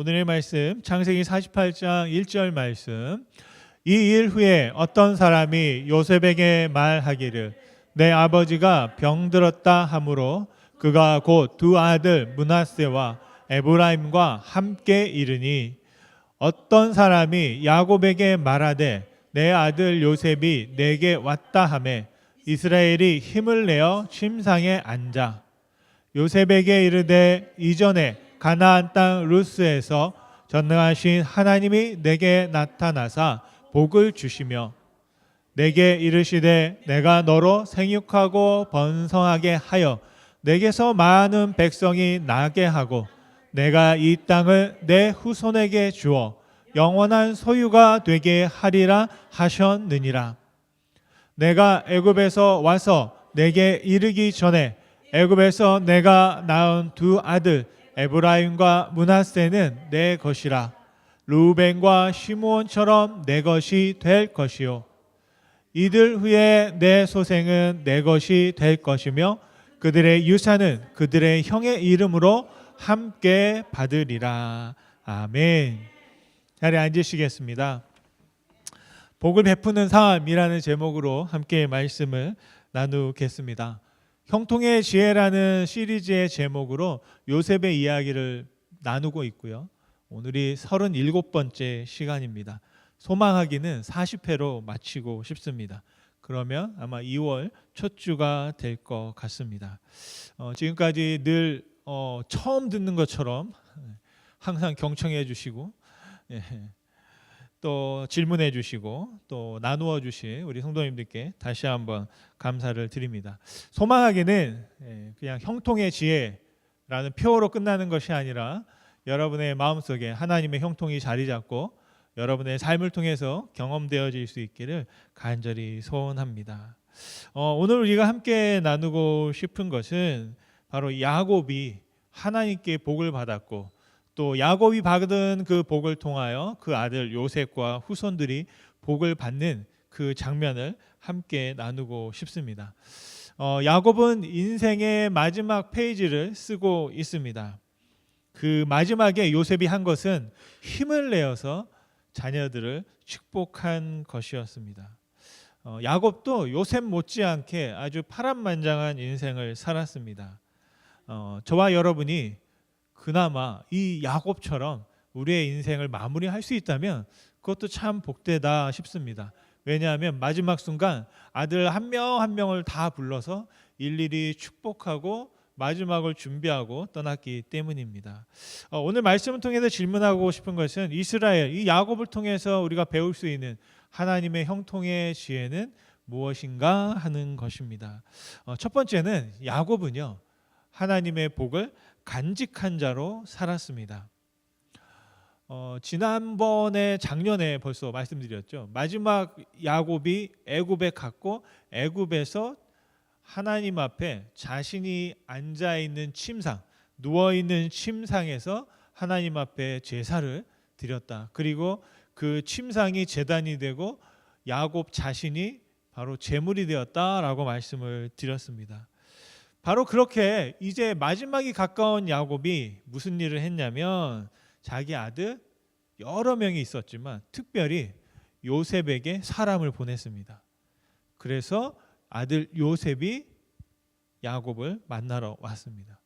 오늘의 말씀 창세기 48장 1절 말씀. 이 일 후에 어떤 사람이 요셉에게 말하기를 내 아버지가 병들었다 하므로 그가 곧 두 아들 문하세와 에브라임과 함께 이르니 어떤 사람이 야곱에게 말하되 내 아들 요셉이 내게 왔다 하매 이스라엘이 힘을 내어 침상에 앉아 요셉에게 이르되 이전에 가나안 땅 루스에서 전능하신 하나님이 내게 나타나사 복을 주시며 내게 이르시되 내가 너로 생육하고 번성하게 하여 내게서 많은 백성이 나게 하고 내가 이 땅을 내 후손에게 주어 영원한 소유가 되게 하리라 하셨느니라. 내가 애굽에서 와서 내게 이르기 전에 애굽에서 내가 낳은 두 아들 에브라임과 문하세는 내 것이라. 루벤과 시므온처럼 내 것이 될 것이요. 이들 후에 내 소생은 내 것이 될 것이며 그들의 유산은 그들의 형의 이름으로 함께 받으리라. 아멘. 자리에 앉으시겠습니다. 복을 베푸는 삶이라는 제목으로 함께 말씀을 나누겠습니다. 형통의 지혜라는 시리즈의 제목으로 요셉의 이야기를 나누고 있고요. 오늘이 37번째 시간입니다. 소망하기는 40회로 마치고 싶습니다. 그러면 아마 2월 첫 주가 될 것 같습니다. 어, 지금까지 늘 어, 처음 듣는 것처럼 항상 경청해 주시고 예, 또 질문해 주시고 또 나누어 주신 우리 성도님들께 다시 한번 감사를 드립니다. 소망하기는 예, 그냥 형통의 지혜라는 표어로 끝나는 것이 아니라 여러분의 마음속에 하나님의 형통이 자리 잡고 여러분의 삶을 통해서 경험되어질 수 있기를 간절히 소원합니다. 어, 오늘 우리가 함께 나누고 싶은 것은 바로 야곱이 하나님께 복을 받았고 또 야곱이 받은 그 복을 통하여 그 아들 요셉과 후손들이 복을 받는 그 장면을 함께 나누고 싶습니다. 어, 야곱은 인생의 마지막 페이지를 쓰고 있습니다. 그 마지막에 요셉이 한 것은 힘을 내어서 자녀들을 축복한 것이었습니다. 어, 야곱도 요셉 못지않게 아주 파란만장한 인생을 살았습니다. 어, 저와 여러분이 그나마 이 야곱처럼 우리의 인생을 마무리할 수 있다면 그것도 참 복되다 싶습니다. 왜냐하면 마지막 순간 아들 한 명한 명을 다 불러서 일일이 축복하고 마지막을 준비하고 떠났기 때문입니다. 어, 오늘 말씀을 통해서 질문하고 싶은 것은 이스라엘 이 야곱을 통해서 우리가 배울 수 있는 하나님의 형통의 지혜는 무엇인가 하는 것입니다. 어, 첫 번째는 야곱은요 하나님의 복을 간직한 자로 살았습니다. 어, 지난번에 작년에 벌써 말씀드렸죠. 마지막 야곱이 애굽에 갔고 애굽에서 하나님 앞에 자신이 앉아 있는 침상, 누워 있는 침상에서 하나님 앞에 제사를 드렸다. 그리고 그 침상이 제단이 되고 야곱 자신이 바로 제물이 되었다라고 말씀을 드렸습니다. 바로 그렇게 이제 마지막이 가까운 야곱이 무슨 일을 했냐면 자기 아들 여러 명이 있었지만 특별히 요셉에게 사람을 보냈습니다. 그래서 아들 요셉이 야곱을 만나러 왔습니다.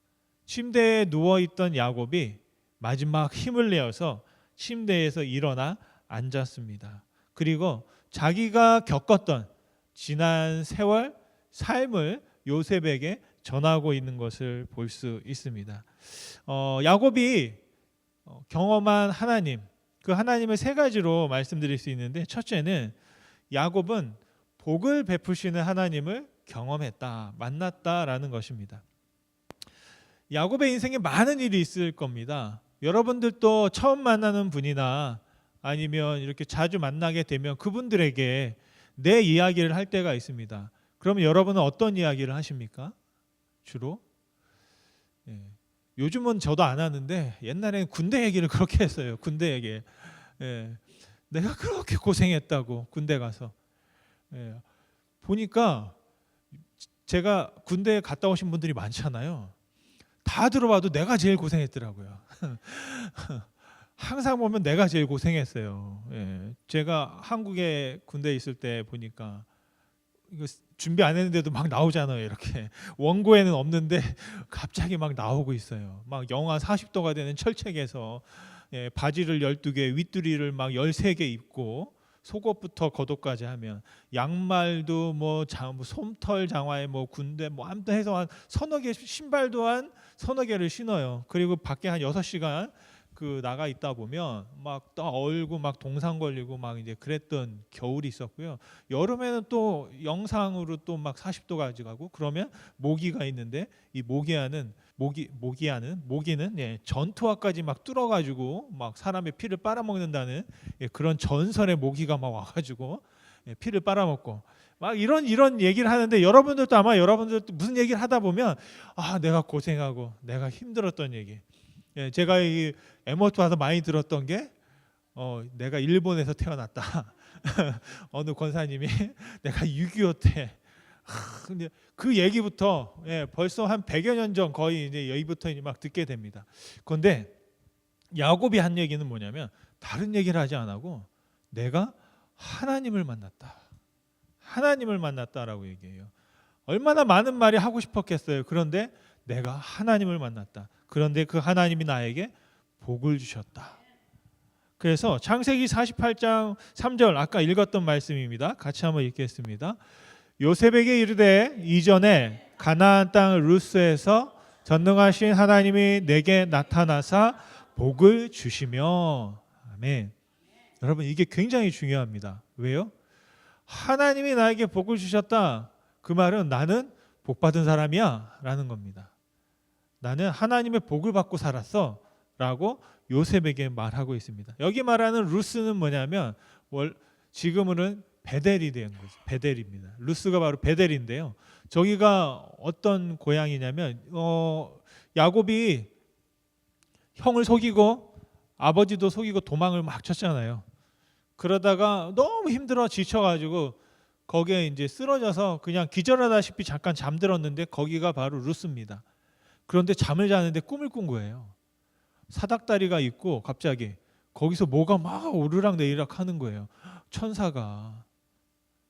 침대에 누워 있던 야곱이 마지막 힘을 내어서 침대에서 일어나 앉았습니다. 그리고 자기가 겪었던 지난 세월 삶을 요셉에게 전하고 있는 것을 볼 수 있습니다. 어, 야곱이 어, 경험한 하나님, 그 하나님을 세 가지로 말씀드릴 수 있는데 첫째는 야곱은 복을 베푸시는 하나님을 경험했다, 만났다라는 것입니다. 야곱의 인생에 많은 일이 있을 겁니다. 여러분들도 처음 만나는 분이나 아니면 이렇게 자주 만나게 되면 그분들에게 내 이야기를 할 때가 있습니다. 그러면 여러분은 어떤 이야기를 하십니까? 주로 예. 요즘은 저도 안 하는데 옛날에는 군대 얘기를 그렇게 했어요. 군대 얘기. 예. 내가 그렇게 고생했다고 군대 가서 예. 보니까 제가 군대에 갔다 오신 분들이 많잖아요. 다 들어봐도 내가 제일 고생했더라고요. 항상 보면 내가 제일 고생했어요. 예. 제가 한국에 군대에 있을 때 보니까 이거 준비 안 했는데도 막 나오잖아요. 이렇게 원고에는 없는데 갑자기 막 나오고 있어요. 막 영하 40도가 되는 철책에서 예, 바지를 12개, 윗두리를 막 13개 입고 속옷부터 겉옷까지 하면 양말도 뭐, 장, 뭐 솜털 장화에 뭐 군대 뭐 아무튼 해서 한 서너 개 신발도 한 서너 개를 신어요. 그리고 밖에 한 6시간 그 나가 있다 보면 막 또 얼고 막 동상 걸리고 막 이제 그랬던 겨울이 있었고요. 여름에는 또 영상으로 또 막 40도가 지가고 그러면 모기가 있는데 이 모기야는 모기 모기야는 모기는 예, 전투화까지 막 뚫어 가지고 막 사람의 피를 빨아먹는다는 예, 그런 전설의 모기가 막 와 가지고 예, 피를 빨아먹고 막 이런 이런 얘기를 하는데 여러분들도 아마 여러분들도 무슨 얘기를 하다 보면 아 내가 고생하고 내가 힘들었던 얘기 예, 제가 이 에머트 와서 많이 들었던 게 어, 내가 일본에서 태어났다. 어느 권사님이 내가 6.25때그 얘기부터 예, 벌써 한 100여 년 전 거의 이제 여기부터 이제 막 듣게 됩니다. 그런데 야곱이 한 얘기는 뭐냐면 다른 얘기를 하지 않고 내가 하나님을 만났다. 하나님을 만났다라고 얘기해요. 얼마나 많은 말이 하고 싶었겠어요. 그런데 내가 하나님을 만났다. 그런데 그 하나님이 나에게 복을 주셨다. 그래서 창세기 48장 3절 아까 읽었던 말씀입니다. 같이 한번 읽겠습니다. 요셉에게 이르되 이전에 가나안 땅 루스에서 전능하신 하나님이 내게 나타나사 복을 주시며 아멘. 여러분 이게 굉장히 중요합니다. 왜요? 하나님이 나에게 복을 주셨다. 그 말은 나는 복 받은 사람이야라는 겁니다. 나는 하나님의 복을 받고 살았어 라고 요셉에게 말하고 있습니다. 여기 말하는 루스는 뭐냐면 월 지금은 베델이 된 거죠. 베델입니다. 루스가 바로 베델인데요. 저기가 어떤 고향이냐면 어, 야곱이 형을 속이고 아버지도 속이고 도망을 막 쳤잖아요. 그러다가 너무 힘들어 지쳐가지고 거기에 이제 쓰러져서 그냥 기절하다시피 잠깐 잠들었는데 거기가 바로 루스입니다. 그런데 잠을 자는데 꿈을 꾼 거예요. 사닥다리가 있고 갑자기 거기서 뭐가 막 오르락 내리락 하는 거예요. 천사가.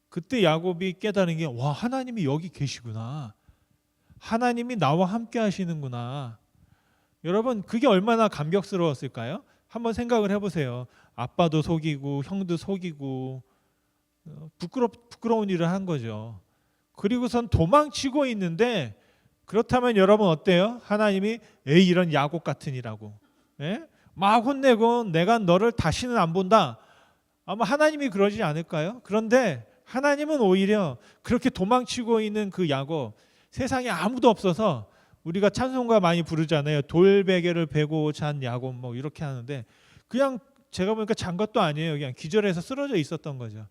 그때 야곱이 깨달은 게 와 하나님이 여기 계시구나. 하나님이 나와 함께 하시는구나. 여러분 그게 얼마나 감격스러웠을까요? 한번 생각을 해보세요. 아빠도 속이고 형도 속이고 어, 부끄러 부끄러운 일을 한 거죠. 그리고선 도망치고 있는데 그렇다면 여러분 어때요? 하나님이 에이 이런 야곱 같으니라고 예? 막 혼내고 내가 너를 다시는 안 본다. 아마 하나님이 그러지 않을까요? 그런데 하나님은 오히려 그렇게 도망치고 있는 그 야곱 세상에 아무도 없어서 우리가 찬송가 많이 부르잖아요. 돌베개를 베고 잔 야곱 뭐 이렇게 하는데 그냥 제가 보니까 잔 것도 아니에요. 그냥 기절해서 쓰러져 있었던 거죠.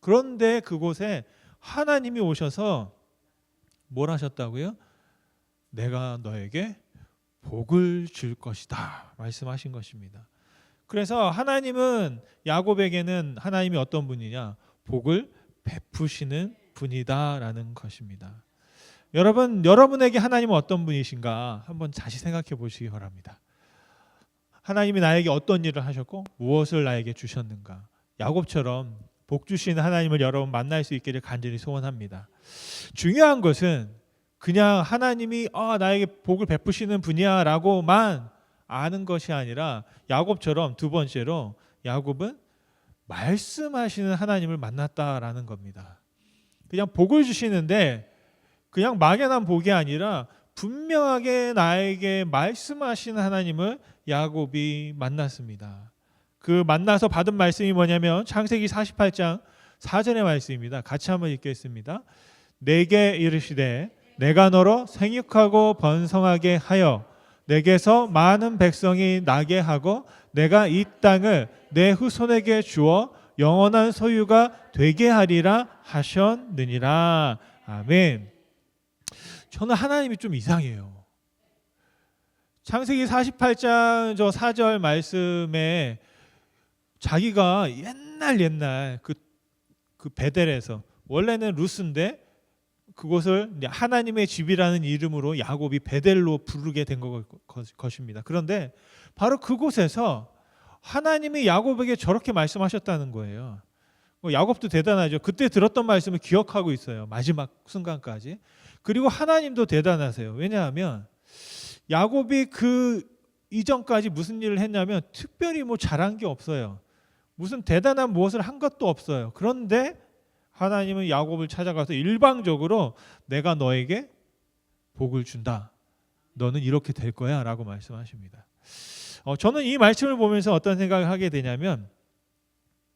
그런데 그곳에 하나님이 오셔서 뭘 하셨다고요? 내가 너에게 복을 줄 것이다 말씀하신 것입니다. 그래서 하나님은 야곱에게는 하나님이 어떤 분이냐? 복을 베푸시는 분이다라는 것입니다. 여러분, 여러분에게 하나님은 어떤 분이신가 한번 다시 생각해 보시기 바랍니다. 하나님이 나에게 어떤 일을 하셨고 무엇을 나에게 주셨는가? 야곱처럼 복 주시는 하나님을 여러분 만날 수 있기를 간절히 소원합니다. 중요한 것은 그냥 하나님이 아, 나에게 복을 베푸시는 분이야라고만 아는 것이 아니라 야곱처럼 두 번째로 야곱은 말씀하시는 하나님을 만났다라는 겁니다. 그냥 복을 주시는데 그냥 막연한 복이 아니라 분명하게 나에게 말씀하시는 하나님을 야곱이 만났습니다. 그 만나서 받은 말씀이 뭐냐면 창세기 48장 4절의 말씀입니다. 같이 한번 읽겠습니다. 내게 이르시되 내가 너로 생육하고 번성하게 하여 내게서 많은 백성이 나게 하고 내가 이 땅을 내 후손에게 주어 영원한 소유가 되게 하리라 하셨느니라. 아멘. 저는 하나님이 좀 이상해요. 창세기 48장 저 4절 말씀에 자기가 옛날 옛날 그, 그 베델에서 원래는 루스인데 그곳을 하나님의 집이라는 이름으로 야곱이 베델로 부르게 된 것입니다. 그런데 바로 그곳에서 하나님이 야곱에게 저렇게 말씀하셨다는 거예요. 뭐 야곱도 대단하죠. 그때 들었던 말씀을 기억하고 있어요. 마지막 순간까지. 그리고 하나님도 대단하세요. 왜냐하면 야곱이 그 이전까지 무슨 일을 했냐면 특별히 뭐 잘한 게 없어요. 무슨 대단한 무엇을 한 것도 없어요. 그런데 하나님은 야곱을 찾아가서 일방적으로 내가 너에게 복을 준다. 너는 이렇게 될 거야 라고 말씀하십니다. 어, 저는 이 말씀을 보면서 어떤 생각을 하게 되냐면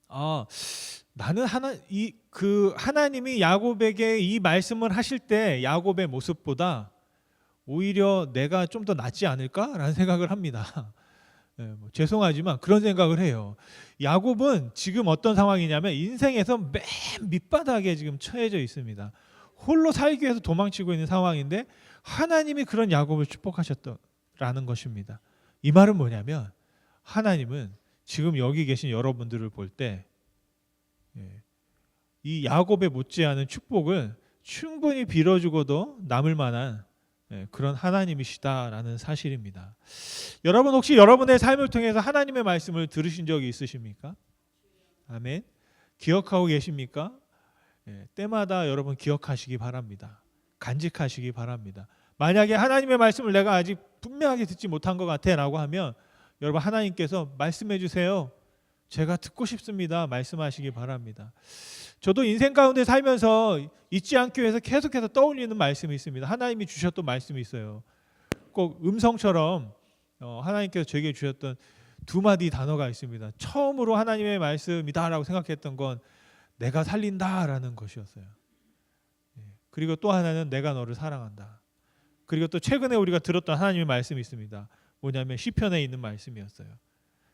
아, 나는 하나 이 그 하나님이 야곱에게 이 말씀을 하실 때 야곱의 모습보다 오히려 내가 좀 더 낫지 않을까라는 생각을 합니다. 예, 뭐 죄송하지만 그런 생각을 해요. 야곱은 지금 어떤 상황이냐면 인생에서 맨 밑바닥에 지금 처해져 있습니다. 홀로 살기 위해서 도망치고 있는 상황인데 하나님이 그런 야곱을 축복하셨다라는 것입니다. 이 말은 뭐냐면 하나님은 지금 여기 계신 여러분들을 볼 때 이 야곱의 못지않은 축복을 충분히 빌어주고도 남을 만한 예, 그런 하나님이시다라는 사실입니다. 여러분 혹시 여러분의 삶을 통해서 하나님의 말씀을 들으신 적이 있으십니까? 아멘. 기억하고 계십니까? 예, 때마다 여러분 기억하시기 바랍니다. 간직하시기 바랍니다. 만약에 하나님의 말씀을 내가 아직 분명하게 듣지 못한 것 같아라고 하면 여러분 하나님께서 말씀해 주세요. 제가 듣고 싶습니다. 말씀하시기 바랍니다. 저도 인생 가운데 살면서 잊지 않기 위해서 계속해서 떠올리는 말씀이 있습니다. 하나님이 주셨던 말씀이 있어요. 꼭 음성처럼 어, 하나님께서 저에게 주셨던 두 마디 단어가 있습니다. 처음으로 하나님의 말씀이다라고 생각했던 건 내가 살린다라는 것이었어요. 예. 그리고 또 하나는 내가 너를 사랑한다. 그리고 또 최근에 우리가 들었던 하나님의 말씀이 있습니다. 뭐냐면 시편에 있는 말씀이었어요.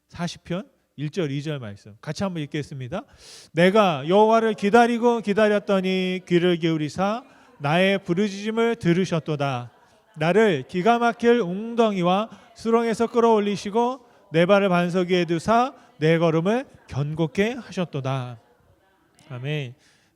40편 1절 2절 말씀 같이 한번 읽겠습니다. 내가 여호와를 기다리고 기다렸더니 귀를 기울이사 나의 부르짖음을 들으셨도다. 나를 기가 막힐 웅덩이와 수렁에서 끌어올리시고 내 발을 반석 위에 두사 내 걸음을 견고케 하셨도다. 아멘.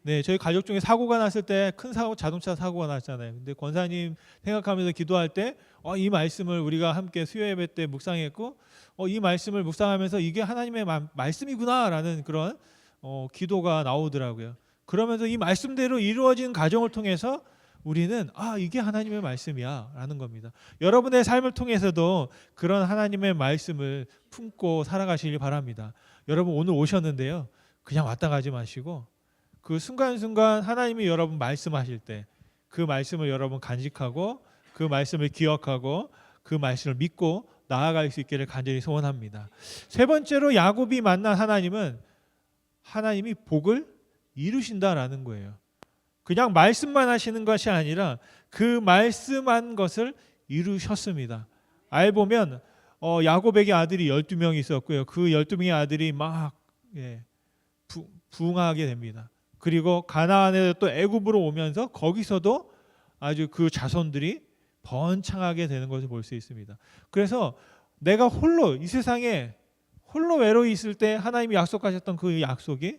네, 저희 가족 중에 사고가 났을 때 큰 사고 자동차 사고가 났잖아요. 근데 권사님 생각하면서 기도할 때 어, 이 말씀을 우리가 함께 수요 예배 때 묵상했고 어, 이 말씀을 묵상하면서 이게 하나님의 마, 말씀이구나라는 그런 어, 기도가 나오더라고요. 그러면서 이 말씀대로 이루어진 가정을 통해서 우리는 아 이게 하나님의 말씀이야라는 겁니다. 여러분의 삶을 통해서도 그런 하나님의 말씀을 품고 살아가시길 바랍니다. 여러분 오늘 오셨는데요. 그냥 왔다 가지 마시고 그 순간순간 하나님이 여러분 말씀하실 때 그 말씀을 여러분 간직하고 그 말씀을 기억하고 그 말씀을 믿고 나아갈 수 있기를 간절히 소원합니다. 세 번째로 야곱이 만난 하나님은 하나님이 복을 이루신다라는 거예요. 그냥 말씀만 하시는 것이 아니라 그 말씀한 것을 이루셨습니다. 알 보면 어, 야곱에게 아들이 12명이 있었고요. 그 12명의 아들이 막 예, 부, 부흥하게 됩니다. 그리고 가나안에 또 애굽으로 오면서 거기서도 아주 그 자손들이 번창하게 되는 것을 볼 수 있습니다. 그래서 내가 홀로 이 세상에 홀로 외로이 있을 때 하나님이 약속하셨던 그 약속이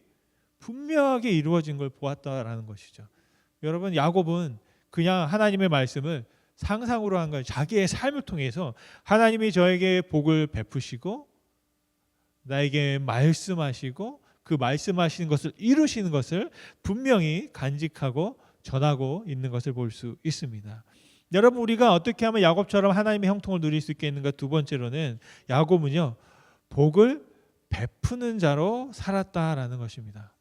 분명하게 이루어진 걸 보았다라는 것이죠. 여러분 야곱은 그냥 하나님의 말씀을 상상으로 한 거예요. 자기의 삶을 통해서 하나님이 저에게 복을 베푸시고 나에게 말씀하시고 그 말씀하시는 것을 이루시는 것을 분명히 간직하고 전하고 있는 것을 볼 수 있습니다. 여러분 우리가 어떻게 하면 야곱처럼 하나님의 형통을 누릴 수 있겠는가? 두 번째로는 야곱은요 복을 베푸는 자로 살았다라는 것입니다.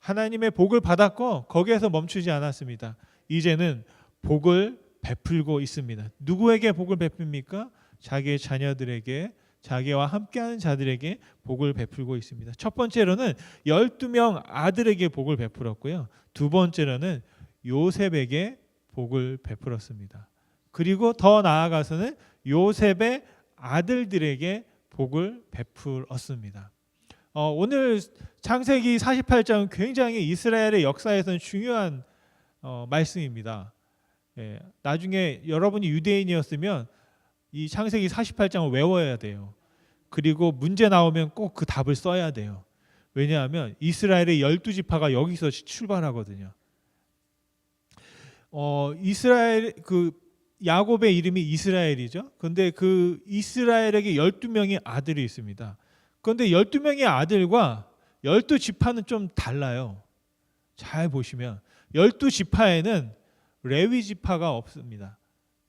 하나님의 복을 받았고 거기에서 멈추지 않았습니다. 이제는 복을 베풀고 있습니다. 누구에게 복을 베풉니까? 자기의 자녀들에게 자기와 함께하는 자들에게 복을 베풀고 있습니다. 첫 번째로는 12명 아들에게 복을 베풀었고요. 두 번째로는 요셉에게 복을 베풀었습니다. 그리고 더 나아가서는 요셉의 아들들에게 복을 베풀었습니다. 어, 오늘 창세기 48장은 굉장히 이스라엘의 역사에서는 중요한 어, 말씀입니다. 예, 나중에 여러분이 유대인이었으면 이 창세기 48장을 외워야 돼요. 그리고 문제 나오면 꼭 그 답을 써야 돼요. 왜냐하면 이스라엘의 열두 지파가 여기서 출발하거든요. 어, 이스라엘 그 야곱의 이름이 이스라엘이죠. 근데 그 이스라엘에게 12명의 아들이 있습니다. 그런데 12명의 아들과 12지파는 좀 달라요. 잘 보시면 12지파에는 레위 지파가 없습니다.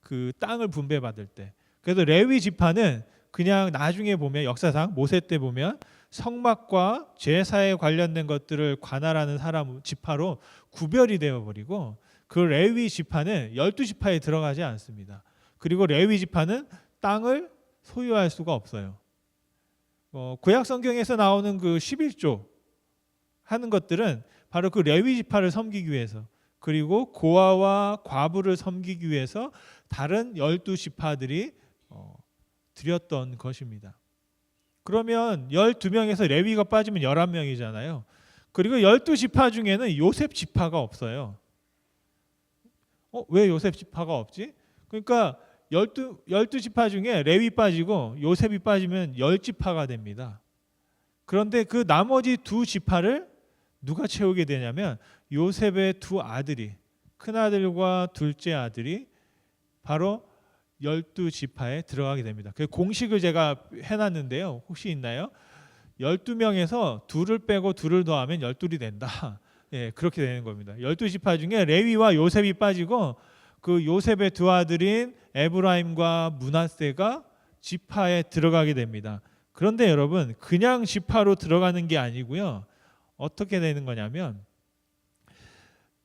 그 땅을 분배받을 때. 그래서 레위 지파는 그냥 나중에 보면 역사상 모세 때 보면 성막과 제사에 관련된 것들을 관할하는 사람 지파로 구별이 되어 버리고 그 레위 지파는 12지파에 들어가지 않습니다. 그리고 레위 지파는 땅을 소유할 수가 없어요. 어, 구약 성경에서 나오는 그 11조 하는 것들은 바로 그 레위 지파를 섬기기 위해서 그리고 고아와 과부를 섬기기 위해서 다른 열두 지파들이 어, 드렸던 것입니다. 그러면 12명에서 레위가 빠지면 11명이잖아요. 그리고 12지파 중에는 요셉 지파가 없어요. 어, 왜 요셉 지파가 없지? 그러니까 12, 12지파 중에 레위 빠지고 요셉이 빠지면 10지파가 됩니다. 그런데 그 나머지 두 지파를 누가 채우게 되냐면 요셉의 두 아들이 큰 아들과 둘째 아들이 바로 열두 지파에 들어가게 됩니다. 그 공식을 제가 해놨는데요. 혹시 있나요? 12명에서 둘을 빼고 둘을 더하면 12이 된다. 예, 그렇게 되는 겁니다. 12지파 중에 레위와 요셉이 빠지고 그 요셉의 두 아들인 에브라임과 문하세가 지파에 들어가게 됩니다. 그런데 여러분 그냥 지파로 들어가는 게 아니고요. 어떻게 되는 거냐면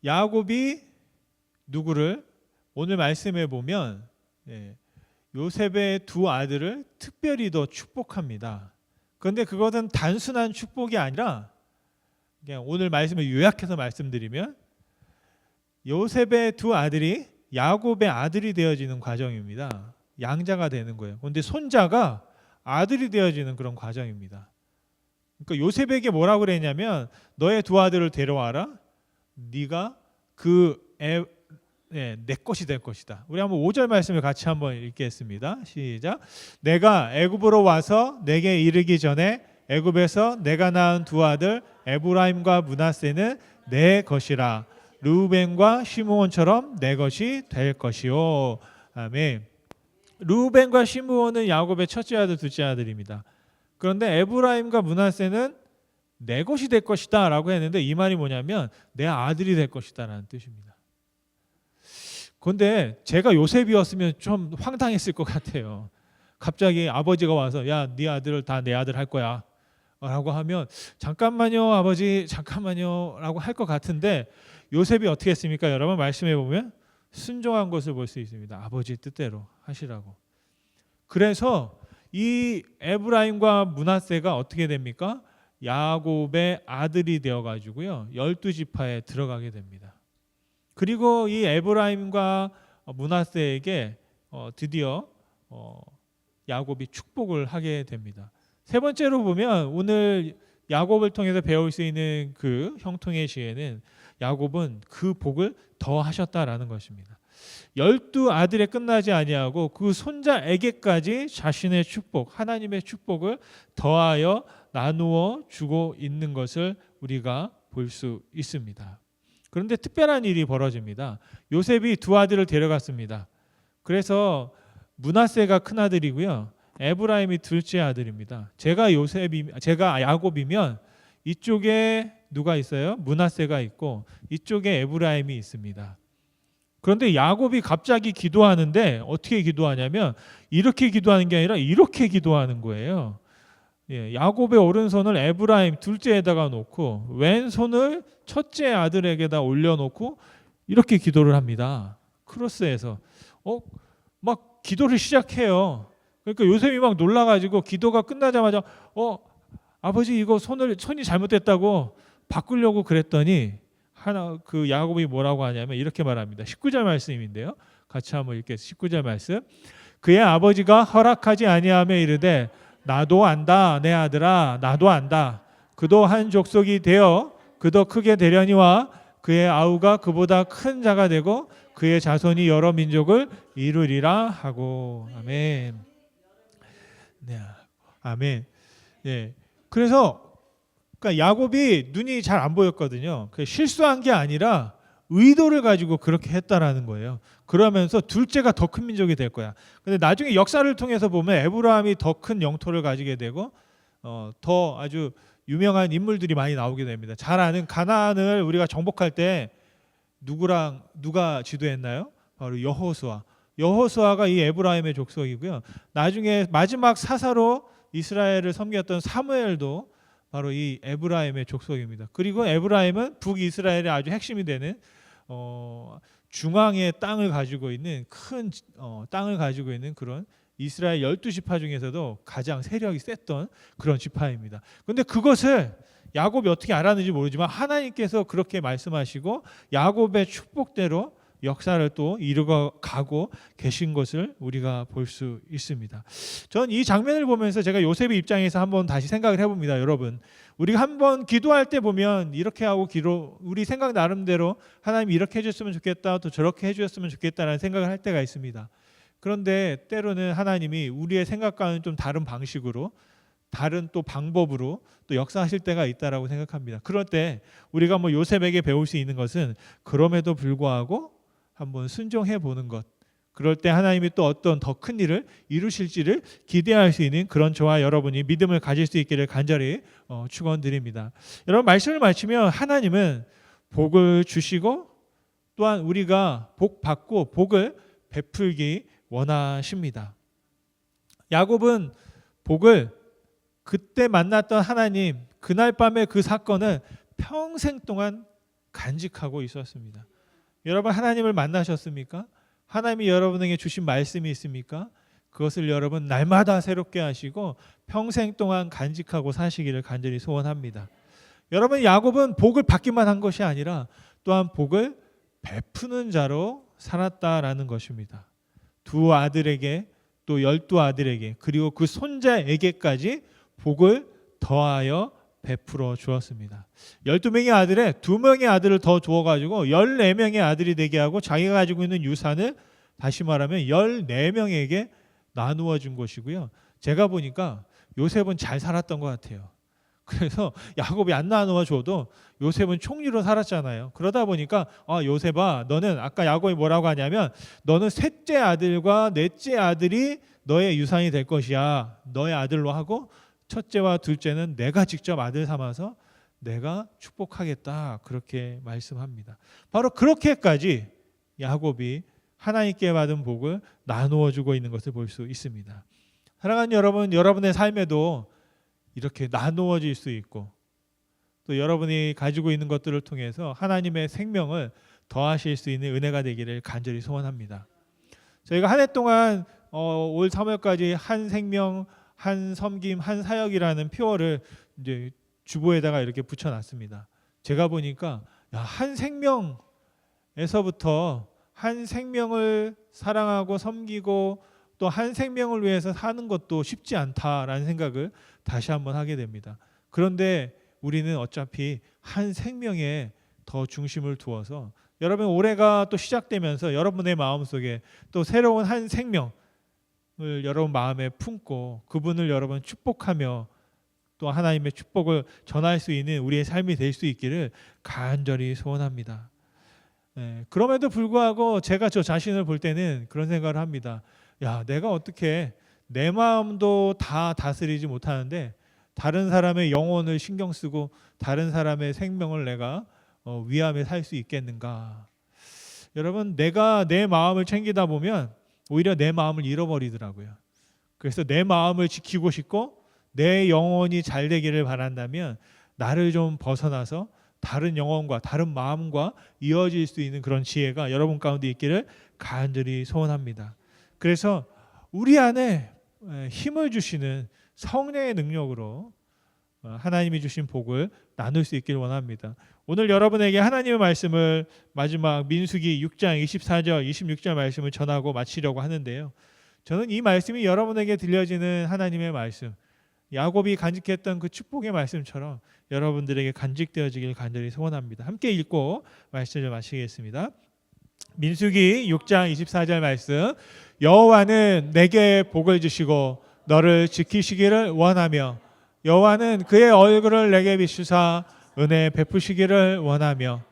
야곱이 누구를 오늘 말씀해 보면 예, 요셉의 두 아들을 특별히 더 축복합니다. 그런데 그것은 단순한 축복이 아니라 그냥 오늘 말씀을 요약해서 말씀드리면 요셉의 두 아들이 야곱의 아들이 되어지는 과정입니다. 양자가 되는 거예요. 그런데 손자가 아들이 되어지는 그런 과정입니다. 그러니까 요셉에게 뭐라고 그랬냐면 너의 두 아들을 데려와라. 네가 그 애, 네, 내 것이 될 것이다. 우리 한번 5절 말씀을 같이 한번 읽겠습니다. 시작. 내가 애굽으로 와서 내게 이르기 전에 애굽에서 내가 낳은 두 아들 에브라임과 문하세는 내 것이라. 루벤과 시므온처럼 내 것이 될 것이요. 아멘. 루벤과 시므온은 야곱의 첫째 아들, 둘째 아들입니다. 그런데 에브라임과 문하세는 내 것이 될 것이다라고 했는데 이 말이 뭐냐면 내 아들이 될 것이다라는 뜻입니다. 그런데 제가 요셉이었으면 좀 황당했을 것 같아요. 갑자기 아버지가 와서 야, 네 아들을 다 내 아들 할 거야. 라고 하면 잠깐만요, 아버지, 잠깐만요라고 할 것 같은데 요셉이 어떻게 했습니까? 여러분 말씀해 보면 순종한 것을 볼 수 있습니다. 아버지 뜻대로 하시라고. 그래서 이 에브라임과 문하세가 어떻게 됩니까? 야곱의 아들이 되어 가지고요. 열두 지파에 들어가게 됩니다. 그리고 이 에브라임과 문하세에게 어, 드디어 어, 야곱이 축복을 하게 됩니다. 세 번째로 보면 오늘 야곱을 통해서 배울 수 있는 그 형통의 시에는 야곱은 그 복을 더 하셨다라는 것입니다. 열두 아들에 끝나지 아니하고 그 손자에게까지 자신의 축복, 하나님의 축복을 더하여 나누어 주고 있는 것을 우리가 볼 수 있습니다. 그런데 특별한 일이 벌어집니다. 요셉이 두 아들을 데려갔습니다. 그래서 문하세가 큰 아들이고요. 에브라임이 둘째 아들입니다. 제가 요셉이 제가 야곱이면 이쪽에 누가 있어요? 문하세가 있고 이쪽에 에브라임이 있습니다. 그런데 야곱이 갑자기 기도하는데 어떻게 기도하냐면 이렇게 기도하는 게 아니라 이렇게 기도하는 거예요. 예, 야곱의 오른손을 에브라임 둘째에다가 놓고 왼손을 첫째 아들에게다 올려놓고 이렇게 기도를 합니다. 크로스에서 어, 막 기도를 시작해요. 그러니까 요셉이 막 놀라가지고 기도가 끝나자마자 어 아버지 이거 손을 손이 잘못됐다고 바꾸려고 그랬더니 하나 그 야곱이 뭐라고 하냐면 이렇게 말합니다. 19절 말씀인데요. 같이 한번 읽겠습니다. 19절 말씀. 그의 아버지가 허락하지 아니하며 이르되 나도 안다 내 아들아 나도 안다. 그도 한 족속이 되어 그도 크게 되려니와 그의 아우가 그보다 큰 자가 되고 그의 자손이 여러 민족을 이루리라 하고 아멘. 네. 아멘. 예. 그래서 그러니까 야곱이 눈이 잘 안 보였거든요. 그 실수한 게 아니라 의도를 가지고 그렇게 했다라는 거예요. 그러면서 둘째가 더 큰 민족이 될 거야. 근데 나중에 역사를 통해서 보면 에브라함이 더 큰 영토를 가지게 되고 어, 더 아주 유명한 인물들이 많이 나오게 됩니다. 잘 아는 가나안을 우리가 정복할 때 누구랑 누가 지도했나요? 바로 여호수아. 여호수아가 이 에브라임의 족속이고요. 나중에 마지막 사사로 이스라엘을 섬겼던 사무엘도 바로 이 에브라임의 족속입니다. 그리고 에브라임은 북이스라엘의 아주 핵심이 되는 어, 중앙의 땅을 가지고 있는 큰 어, 땅을 가지고 있는 그런 이스라엘 열두 지파 중에서도 가장 세력이 셌던 그런 지파입니다. 근데 그것을 야곱이 어떻게 알았는지 모르지만 하나님께서 그렇게 말씀하시고 야곱의 축복대로 역사를 또 이루어 가고 계신 것을 우리가 볼 수 있습니다. 전 이 장면을 보면서 제가 요셉의 입장에서 한번 다시 생각을 해봅니다, 여러분. 우리가 한번 기도할 때 보면 이렇게 하고 기도, 우리 생각 나름대로 하나님 이렇게 해줬으면 좋겠다, 또 저렇게 해주셨으면 좋겠다라는 생각을 할 때가 있습니다. 그런데 때로는 하나님이 우리의 생각과는 좀 다른 방식으로 다른 또 방법으로 또 역사하실 때가 있다라고 생각합니다. 그럴 때 우리가 뭐 요셉에게 배울 수 있는 것은 그럼에도 불구하고 한번 순종해 보는 것. 그럴 때 하나님이 또 어떤 더 큰 일을 이루실지를 기대할 수 있는 그런 저와 여러분이 믿음을 가질 수 있기를 간절히 어, 축원드립니다. 여러분 말씀을 마치면 하나님은 복을 주시고 또한 우리가 복 받고 복을 베풀기 원하십니다. 야곱은 복을 그때 만났던 하나님 그날 밤의 그 사건을 평생 동안 간직하고 있었습니다. 여러분 하나님을 만나셨습니까? 하나님이 여러분에게 주신 말씀이 있습니까? 그것을 여러분 날마다 새롭게 하시고 평생 동안 간직하고 사시기를 간절히 소원합니다. 여러분 야곱은 복을 받기만 한 것이 아니라 또한 복을 베푸는 자로 살았다라는 것입니다. 두 아들에게 또 열두 아들에게 그리고 그 손자에게까지 복을 더하여 베풀어 주었습니다. 12명의 아들에 두 명의 아들을 더 주어 가지고 14명의 아들이 되게 하고 자기가 가지고 있는 유산을 다시 말하면 14명에게 나누어 준 것이고요. 제가 보니까 요셉은 잘 살았던 것 같아요. 그래서 야곱이 안 나누어 줘도 요셉은 총리로 살았잖아요. 그러다 보니까 아 요셉아 너는 아까 야곱이 뭐라고 하냐면 너는 셋째 아들과 넷째 아들이 너의 유산이 될 것이야. 너의 아들로 하고 첫째와 둘째는 내가 직접 아들 삼아서 내가 축복하겠다 그렇게 말씀합니다. 바로 그렇게까지 야곱이 하나님께 받은 복을 나누어 주고 있는 것을 볼 수 있습니다. 사랑하는 여러분, 여러분의 삶에도 이렇게 나누어질 수 있고 또 여러분이 가지고 있는 것들을 통해서 하나님의 생명을 더하실 수 있는 은혜가 되기를 간절히 소원합니다. 저희가 한 해 동안 어, 올 3월까지 한 생명, 한 섬김, 한 사역이라는 표어를 이제 주보에다가 이렇게 붙여놨습니다. 제가 보니까 야, 한 생명에서부터 한 생명을 사랑하고 섬기고 또 한 생명을 위해서 사는 것도 쉽지 않다라는 생각을 다시 한번 하게 됩니다. 그런데 우리는 어차피 한 생명에 더 중심을 두어서 여러분 올해가 또 시작되면서 여러분의 마음속에 또 새로운 한 생명 을 여러분 마음에 품고 그분을 여러분 축복하며 또 하나님의 축복을 전할 수 있는 우리의 삶이 될 수 있기를 간절히 소원합니다. 네, 그럼에도 불구하고 제가 저 자신을 볼 때는 그런 생각을 합니다. 야, 내가 어떻게 내 마음도 다 다스리지 못하는데 다른 사람의 영혼을 신경 쓰고 다른 사람의 생명을 내가 어, 위함에 살 수 있겠는가? 여러분, 내가 내 마음을 챙기다 보면 오히려 내 마음을 잃어버리더라고요. 그래서 내 마음을 지키고 싶고 내 영혼이 잘 되기를 바란다면 나를 좀 벗어나서 다른 영혼과 다른 마음과 이어질 수 있는 그런 지혜가 여러분 가운데 있기를 간절히 소원합니다. 그래서 우리 안에 힘을 주시는 성령의 능력으로 어, 하나님이 주신 복을 나눌 수 있기를 원합니다. 오늘 여러분에게 하나님의 말씀을 마지막 민수기 6장 24절 26절 말씀을 전하고 마치려고 하는데요. 저는 이 말씀이 여러분에게 들려지는 하나님의 말씀, 야곱이 간직했던 그 축복의 말씀처럼 여러분들에게 간직되어지길 간절히 소원합니다. 함께 읽고 말씀을 마치겠습니다. 민수기 6장 24절 말씀 여호와는 내게 복을 주시고 너를 지키시기를 원하며 여호와는 그의 얼굴을 내게 비추사 은혜 베푸시기를 원하며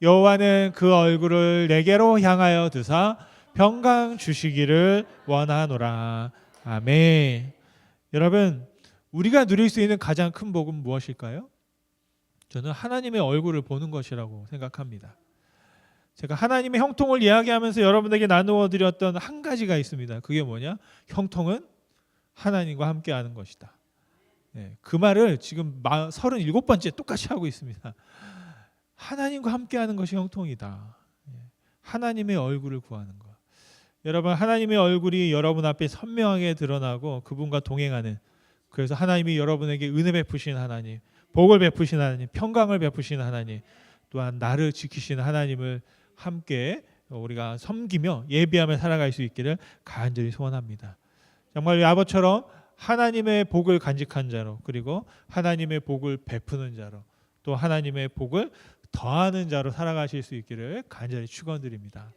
여호와는 그 얼굴을 내게로 향하여 드사 평강 주시기를 원하노라. 아멘. 여러분 우리가 누릴 수 있는 가장 큰 복은 무엇일까요? 저는 하나님의 얼굴을 보는 것이라고 생각합니다. 제가 하나님의 형통을 이야기하면서 여러분에게 나누어 드렸던 한 가지가 있습니다. 그게 뭐냐? 형통은 하나님과 함께 하는 것이다. 예, 그 말을 지금 37번째 똑같이 하고 있습니다. 하나님과 함께하는 것이 형통이다. 예, 하나님의 얼굴을 구하는 것. 여러분 하나님의 얼굴이 여러분 앞에 선명하게 드러나고 그분과 동행하는 그래서 하나님이 여러분에게 은혜 베푸신 하나님, 복을 베푸신 하나님, 평강을 베푸신 하나님, 또한 나를 지키시는 하나님을 함께 우리가 섬기며 예비하며 살아갈 수 있기를 간절히 소원합니다. 정말 아버처럼 하나님의 복을 간직한 자로 그리고 하나님의 복을 베푸는 자로 또 하나님의 복을 더하는 자로 살아가실 수 있기를 간절히 축원드립니다.